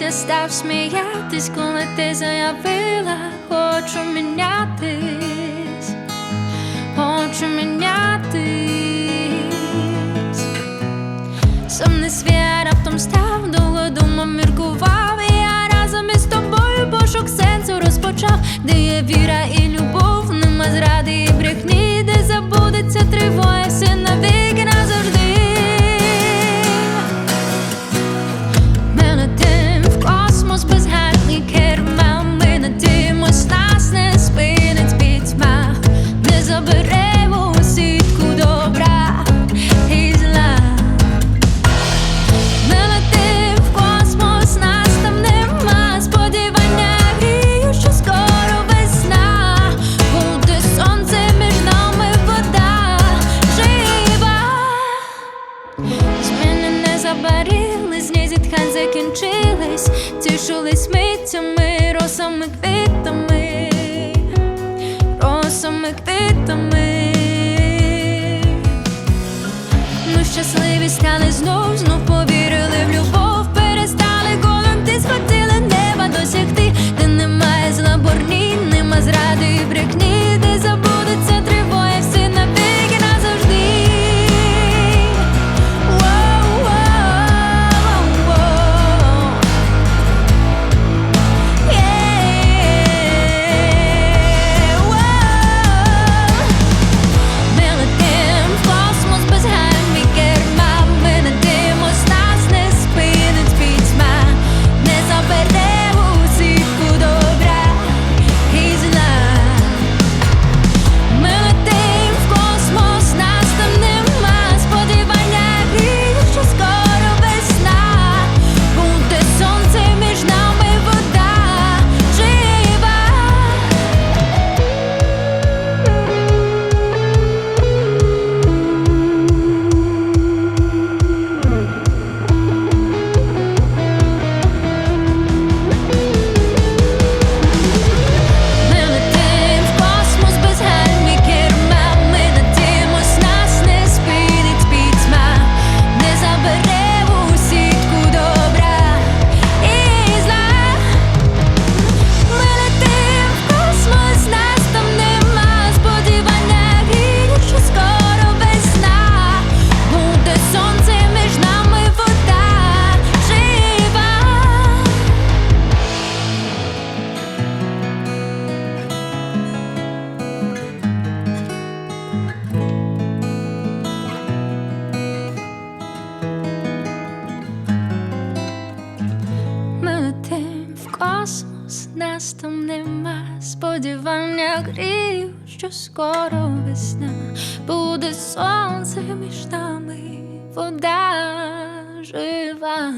я став сміятись, коли ти заявила, хочу мінятись, хочу мінятись. Сумний світ раптом став, довго думав, міркував, і я разом із тобою пошук сенсу розпочав, де є віра і любов, нема зради і брехні, де забудеться тривога, все навіки зітхань закінчились, тішились миттями, росами квітами, росами квітами. Ми щасливі стали знов, знов повірили в любов, перестали голом, ти схотіли неба досягти, нас там нема сподівання грію, що скоро весна буде сонце між нами, вода жива.